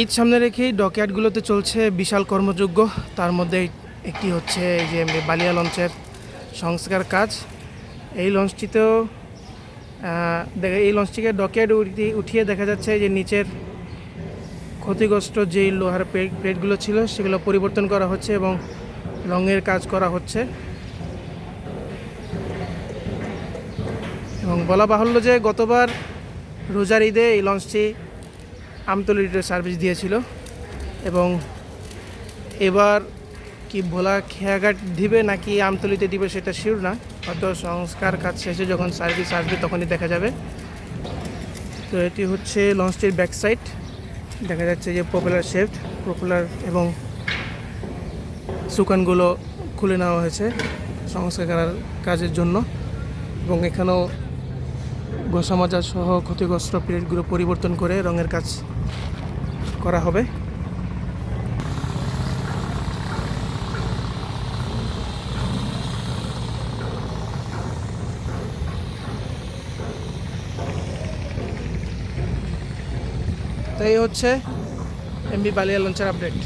ঈদ সামনে রেখেই ডকয়ার্ডগুলোতে চলছে বিশাল কর্মযোগ্য তার মধ্যে একটি হচ্ছে এই যে বালিয়া লঞ্চের সংস্কার কাজ। এই লঞ্চটিতেও এই লঞ্চটিকে ডকয়ার্ড উঠিয়ে দেখা যাচ্ছে যে নিচের ক্ষতিগ্রস্ত যেই লোহার প্লেট, প্লেটগুলো ছিল সেগুলো পরিবর্তন করা হচ্ছে এবং রঙের কাজ করা হচ্ছে। এবং বলা বাহুল্য যে গতবার রোজার ঈদে এই লঞ্চটি আমতলিতে সার্ভিস দিয়েছিল। এবং এবার কি ভোলা খেয়াঘাট দিবে নাকি আমতলিতে দিবে সেটা শিওর না। হয়তো সংস্কার কাজ শেষে যখন সার্ভিস আসবে তখনই দেখা যাবে। তো এটি হচ্ছে লঞ্চটির ব্যাক সাইড দেখা যাচ্ছে যে পপুলার শেফট পপুলার এবং সুকানগুলো খুলে নেওয়া হয়েছে সংস্কার করার কাজের জন্য। এবং এখানেও মাজা সহ ক্ষতিগ্রস্ত প্লেটগুলো পরিবর্তন করে রঙের কাজ করা হবে। তাই হচ্ছে এমবি বালিয়া লঞ্চের আপডেট।